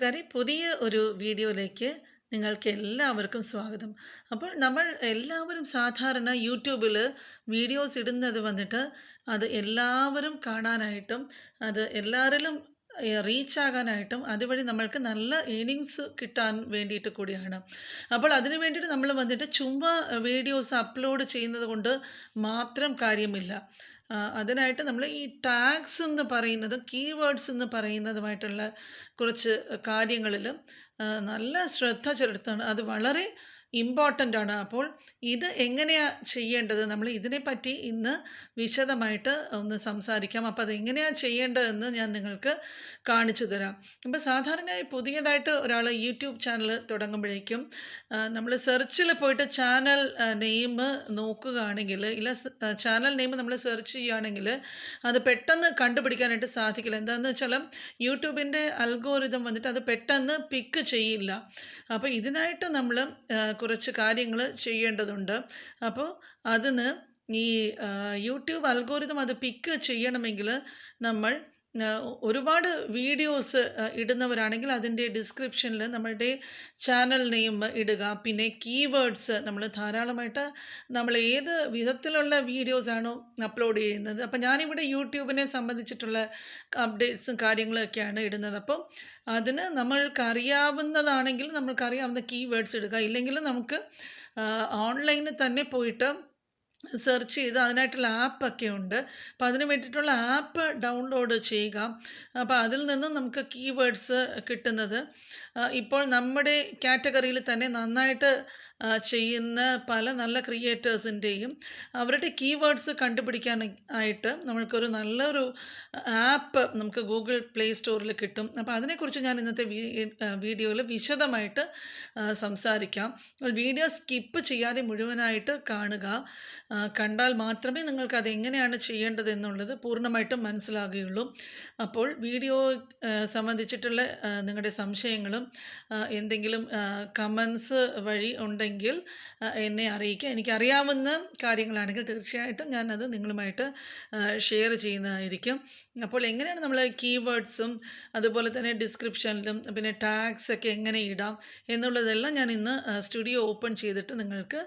കൂട്ടുകാരെ പുതിയ ഒരു വീഡിയോയിലേക്ക് നിങ്ങൾക്ക് എല്ലാവർക്കും സ്വാഗതം. അപ്പോൾ നമ്മൾ എല്ലാവരും സാധാരണ യൂട്യൂബിൽ വീഡിയോസ് ഇടുന്നത് വന്നിട്ട് അത് എല്ലാവരും കാണാനായിട്ടും അത് എല്ലാവരിലും റീച്ച് ആകാനായിട്ടും അതുവഴി നമ്മൾക്ക് നല്ല ഏണിങ്സ് കിട്ടാൻ വേണ്ടിയിട്ട് കൂടിയാണ്. അപ്പോൾ അതിന് വേണ്ടിയിട്ട് നമ്മൾ വന്നിട്ട് ചുമ്മാ വീഡിയോസ് അപ്ലോഡ് ചെയ്യുന്നത് കൊണ്ട് മാത്രം കാര്യമില്ല. അതിനായിട്ട് നമ്മൾ ഈ ടാഗ്സ് എന്ന് പറയുന്നത് കീവേഡ്സ് എന്ന് പറയുന്നതുമായിട്ടുള്ള കുറച്ച് കാര്യങ്ങളിൽ നല്ല ശ്രദ്ധ ചെലുത്താണ് അത് വളരെ ഇമ്പോർട്ടന്റ് ആണ്. അപ്പോൾ ഇത് എങ്ങനെയാണ് ചെയ്യേണ്ടത്? നമ്മൾ ഇതിനെപ്പറ്റി ഇന്ന് വിശദമായിട്ട് ഒന്ന് സംസാരിക്കാം. അപ്പോൾ അത് എങ്ങനെയാണ് ചെയ്യേണ്ടതെന്ന് ഞാൻ നിങ്ങൾക്ക് കാണിച്ചു തരാം. അപ്പോൾ സാധാരണയായി പുതിയതായിട്ട് ഒരാൾ യൂട്യൂബ് ചാനൽ തുടങ്ങുമ്പോഴേക്കും നമ്മൾ സെർച്ചിൽ പോയിട്ട് ചാനൽ നെയിം നോക്കുകയാണെങ്കിൽ ഇല്ല ചാനൽ നെയിം നമ്മൾ സെർച്ച് ചെയ്യുകയാണെങ്കിൽ അത് പെട്ടെന്ന് കണ്ടുപിടിക്കാനായിട്ട് സാധിക്കില്ല. എന്താണെന്ന് വെച്ചാൽ യൂട്യൂബിന്റെ അൽഗോരിതം വന്നിട്ട് അത് പെട്ടെന്ന് പിക്ക് ചെയ്യില്ല. അപ്പോൾ ഇതിനായിട്ട് നമ്മൾ കുറച്ച് കാര്യങ്ങൾ ചെയ്യേണ്ടതുണ്ട്. അപ്പോൾ അതിന് ഈ യൂട്യൂബ് അൽഗോരിതം അത് പിക്ക് ചെയ്യണമെങ്കിൽ നമ്മൾ ഒരുപാട് വീഡിയോസ് ഇടുന്നവരാണെങ്കിൽ അതിന്റെ ഡിസ്ക്രിപ്ഷനിൽ നമ്മളുടെ ചാനൽ നെയിം ഇടുക. പിന്നെ കീവേഡ്സ് നമ്മൾ ധാരാളമായിട്ട് നമ്മൾ ഏത് വിധത്തിലുള്ള വീഡിയോസാണോ അപ്ലോഡ് ചെയ്യുന്നത്. അപ്പം ഞാനിവിടെ യൂട്യൂബിനെ സംബന്ധിച്ചിട്ടുള്ള അപ്ഡേറ്റ്സും കാര്യങ്ങളൊക്കെയാണ് ഇടുന്നത്. അപ്പം അതിന് നമ്മൾക്കറിയാവുന്നതാണെങ്കിൽ നമ്മൾക്കറിയാവുന്ന കീവേഡ്സ് ഇടുക. ഇല്ലെങ്കിൽ നമുക്ക് ഓൺലൈനിൽ തന്നെ പോയിട്ട് സെർച്ച് ചെയ്ത് അതിനായിട്ടുള്ള ആപ്പൊക്കെ ഉണ്ട്. അപ്പോൾ അതിന് വേണ്ടിയിട്ടുള്ള ആപ്പ് ഡൗൺലോഡ് ചെയ്യുക. അപ്പോൾ അതിൽ നിന്ന് നമുക്ക് കീവേഡ്സ് കിട്ടുന്നത്. ഇപ്പോൾ നമ്മുടെ കാറ്റഗറിയിൽ തന്നെ നന്നായിട്ട് ചെയ്യുന്ന പല നല്ല ക്രിയേറ്റേഴ്സിന്റെയും അവരുടെ കീവേഡ്സ് കണ്ടുപിടിക്കാൻ ആയിട്ട് നമ്മൾക്കൊരു നല്ലൊരു ആപ്പ് നമുക്ക് ഗൂഗിൾ പ്ലേ സ്റ്റോറിൽ കിട്ടും. അപ്പോൾ അതിനെക്കുറിച്ച് ഞാൻ ഇന്നത്തെ വീഡിയോയിൽ വിശദമായിട്ട് സംസാരിക്കാം. വീഡിയോ സ്കിപ്പ് ചെയ്യാതെ മുഴുവനായിട്ട് കാണുക. കണ്ടാൽ മാത്രമേ നിങ്ങൾക്ക് അത് എങ്ങനെയാണ് ചെയ്യേണ്ടത് എന്നുള്ളത് പൂർണമായിട്ടും മനസ്സിലാകുകയുള്ളൂ. അപ്പോൾ വീഡിയോ സംബന്ധിച്ചിട്ടുള്ള നിങ്ങളുടെ സംശയങ്ങളും എന്തെങ്കിലും കമൻസ് വഴി ഉണ്ടെങ്കിൽ ആ, എന്നെ അറിയിക്കുക. എനിക്കറിയാവുന്ന കാര്യങ്ങളാണെങ്കിൽ തീർച്ചയായിട്ടും ഞാനത് നിങ്ങളുമായിട്ട് ഷെയർ ചെയ്യുന്നതായിരിക്കും. അപ്പോൾ എങ്ങനെയാണ് നമ്മൾ കീവേഡ്സും അതുപോലെ തന്നെ ഡിസ്ക്രിപ്ഷനിലും പിന്നെ ടാഗ്സ് ഒക്കെ എങ്ങനെ ഇടാം എന്നുള്ളതെല്ലാം ഞാൻ ഇന്ന് സ്റ്റുഡിയോ ഓപ്പൺ ചെയ്തിട്ട് നിങ്ങൾക്ക്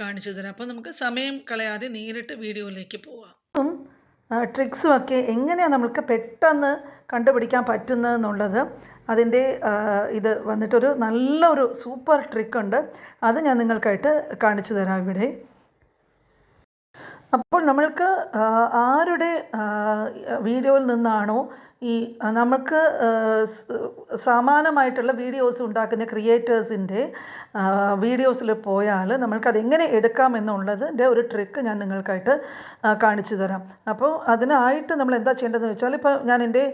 കാണിച്ചു തരാം. അപ്പോൾ നമുക്ക് സമയം കളയാതെ നേരിട്ട് വീഡിയോയിലേക്ക് പോവാം. ട്രിക്സും ഒക്കെ എങ്ങനെയാണ് നമ്മൾക്ക് പെട്ടെന്ന് കണ്ടുപിടിക്കാൻ പറ്റുന്നതെന്നുള്ളത് അതിന്റെ ഇത് വന്നിട്ടൊരു നല്ലൊരു സൂപ്പർ ട്രിക്ക് ഉണ്ട് അത് ഞാൻ നിങ്ങൾക്കായിട്ട് കാണിച്ചു തരാം ഇവിടെ. അപ്പോൾ നമ്മൾക്ക് ആരുടെ വീഡിയോയിൽ നിന്നാണോ ഈ നമുക്ക് സമാനമായിട്ടുള്ള വീഡിയോസ് ഉണ്ടാക്കുന്ന ക്രിയേറ്റേഴ്സിന്റെ വീഡിയോസിൽ പോയാൽ നമ്മൾക്കത് എങ്ങനെ എടുക്കാം എന്നുള്ളതിന്റെ ഒരു ട്രിക്ക് ഞാൻ നിങ്ങൾക്കായിട്ട് കാണിച്ചു തരാം. അപ്പോൾ അതിനായിട്ട് നമ്മൾ എന്താ ചെയ്യേണ്ടതെന്ന് വെച്ചാൽ ഇപ്പോൾ ഞാൻ എന്റെ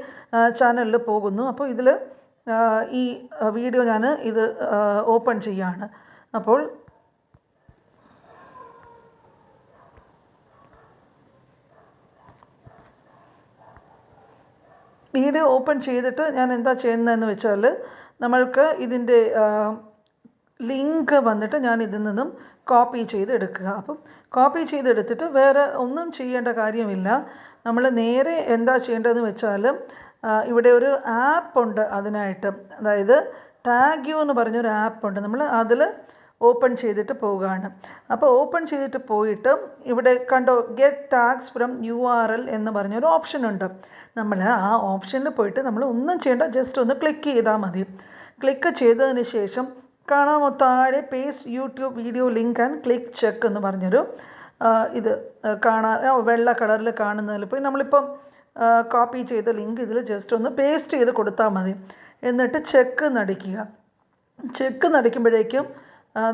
ചാനലിൽ പോകുന്നു. അപ്പോൾ ഇതിൽ ഈ വീഡിയോ ഞാൻ ഇത് ഓപ്പൺ ചെയ്യാണ് അപ്പോൾ വീഡിയോ ഓപ്പൺ ചെയ്തിട്ട് ഞാൻ എന്താ ചെയ്യുന്നതെന്ന് വെച്ചാൽ നമ്മൾക്ക് ഇതിന്റെ ലിങ്ക് വന്നിട്ട് ഞാൻ ഇതിൽ നിന്നും കോപ്പി ചെയ്ത് എടുക്കുക. അപ്പം കോപ്പി ചെയ്തെടുത്തിട്ട് വേറെ ഒന്നും ചെയ്യേണ്ട കാര്യമില്ല. നമ്മൾ നേരെ എന്താ ചെയ്യേണ്ടതെന്ന് വെച്ചാൽ ഇവിടെ ഒരു ആപ്പ് ഉണ്ട് അതിനായിട്ട്. അതായത് ടാഗ്യൂ എന്ന് പറഞ്ഞൊരു ആപ്പ് ഉണ്ട്. നമ്മൾ അതിൽ ഓപ്പൺ ചെയ്തിട്ട് പോവുകയാണ്. അപ്പോൾ ഓപ്പൺ ചെയ്തിട്ട് പോയിട്ട് ഇവിടെ കണ്ടോ get text from U R L എന്ന് പറഞ്ഞൊരു ഓപ്ഷൻ ഉണ്ട്. നമ്മൾ ആ ഓപ്ഷനിൽ പോയിട്ട് നമ്മൾ ഒന്നും ചെയ്യേണ്ട ജസ്റ്റ് ഒന്ന് ക്ലിക്ക് ചെയ്താൽ മതി. ക്ലിക്ക് ചെയ്തതിന് ശേഷം കാണാമോ താഴെ paste YouTube video link and click check എന്ന് പറഞ്ഞൊരു ഇത് കാണാൻ വെള്ള കളറിൽ കാണുന്നതിൽ പോയി നമ്മളിപ്പം കോപ്പി ചെയ്ത ലിങ്ക് ഇതിൽ ജസ്റ്റ് ഒന്ന് പേസ്റ്റ് ചെയ്ത് കൊടുത്താൽ മതി. എന്നിട്ട് ചെക്ക് നടിക്കുക. ചെക്ക് നടിക്കുമ്പോഴേക്കും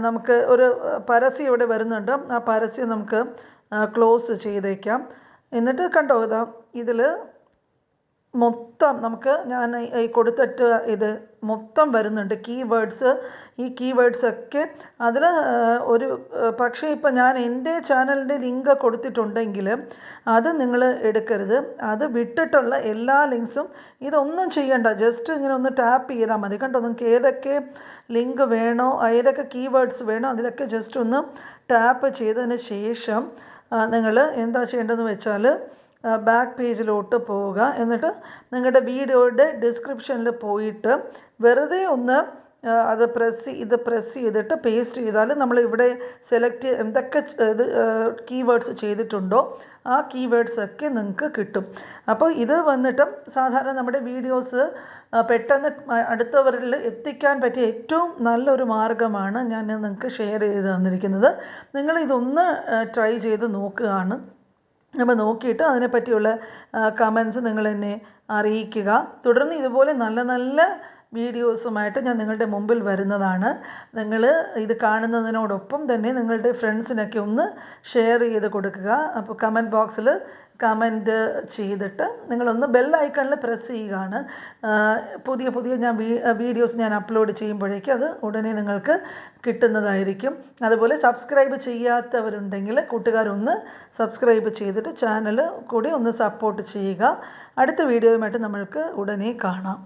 നമുക്ക് ഒരു പരസ്യം ഇവിടെ വരുന്നുണ്ട്. ആ പരസ്യം നമുക്ക് ക്ലോസ് ചെയ്തേക്കാം. എന്നിട്ട് കണ്ടോ ഇതാ ഇതിൽ മൊത്തം നമുക്ക് ഞാൻ ഈ- കൊടുത്തിട്ട് ഇത് മൊത്തം വരുന്നുണ്ട് കീവേഡ്സ് ഈ കീവേഡ്സൊക്കെ അതിൽ ഒരു പക്ഷേ ഇപ്പം ഞാൻ എന്റെ ചാനലിന്റെ ലിങ്ക് കൊടുത്തിട്ടുണ്ടെങ്കിൽ അത് നിങ്ങൾ എടുക്കരുത്. അത് വിട്ടിട്ടുള്ള എല്ലാ ലിങ്ക്സും ഇതൊന്നും ചെയ്യണ്ട. ജസ്റ്റ് ഇങ്ങനെ ഒന്ന് ടാപ്പ് ചെയ്താൽ മതി. കണ്ടോ? നിങ്ങൾക്ക് ഏതൊക്കെ ലിങ്ക് വേണോ ഏതൊക്കെ കീവേഡ്സ് വേണോ അതിലൊക്കെ ജസ്റ്റ് ഒന്ന് ടാപ്പ് ചെയ്തതിന് ശേഷം നിങ്ങൾ എന്താ ചെയ്യേണ്ടതെന്ന് വെച്ചാൽ ബാക്ക് പേജിലോട്ട് പോവുക. എന്നിട്ട് നിങ്ങളുടെ വീഡിയോയുടെ ഡിസ്ക്രിപ്ഷനിൽ പോയിട്ട് വെറുതെ ഒന്ന് അത് പ്രസ് ഇത് പ്രസ് ചെയ്തിട്ട് പേസ്റ്റ് ചെയ്താൽ നമ്മൾ ഇവിടെ സെലക്ട് എന്തൊക്കെ ഇത് കീവേഡ്സ് ചെയ്തിട്ടുണ്ടോ ആ കീവേഡ്സ് ഒക്കെ നിങ്ങൾക്ക് കിട്ടും. അപ്പോൾ ഇത് വന്നിട്ട് സാധാരണ നമ്മുടെ വീഡിയോസ് പെട്ടെന്ന് അടുത്തവരിൽ എത്തിക്കാൻ പറ്റിയ ഏറ്റവും നല്ലൊരു മാർഗമാണ് ഞാൻ നിങ്ങൾക്ക് ഷെയർ ചെയ്ത് തന്നിരിക്കുന്നത്. നിങ്ങൾ ഇതൊന്ന് ട്രൈ ചെയ്ത് നോക്കുകയാണ്. അപ്പോൾ നോക്കിയിട്ട് അതിനെപ്പറ്റിയുള്ള നിങ്ങൾ എന്നെ അറിയിക്കുക. തുടർന്ന് ഇതുപോലെ നല്ല നല്ല വീഡിയോസുമായിട്ട് ഞാൻ നിങ്ങളുടെ മുമ്പിൽ വരുന്നതാണ്. നിങ്ങൾ ഇത് കാണുന്നതിനോടൊപ്പം തന്നെ നിങ്ങളുടെ ഫ്രണ്ട്സിനൊക്കെ ഒന്ന് ഷെയർ ചെയ്ത് കൊടുക്കുക. അപ്പോൾ കമന്റ് ബോക്സിൽ കമന്റ് ചെയ്തിട്ട് നിങ്ങളൊന്ന് ബെൽ ഐക്കണിൽ പ്രസ് ചെയ്യുകയാണ്. പുതിയ പുതിയ ഞാൻ വീഡിയോസ് ഞാൻ അപ്ലോഡ് ചെയ്യുമ്പോഴേക്കും അത് ഉടനെ നിങ്ങൾക്ക് കിട്ടുന്നതായിരിക്കും. അതുപോലെ സബ്സ്ക്രൈബ് ചെയ്യാത്തവരുണ്ടെങ്കിൽ കൂട്ടുകാരൊന്ന് സബ്സ്ക്രൈബ് ചെയ്തിട്ട് ചാനൽ കൂടി ഒന്ന് സപ്പോർട്ട് ചെയ്യുക. അടുത്ത വീഡിയോയുമായിട്ട് നമ്മൾക്ക് ഉടനെ കാണാം.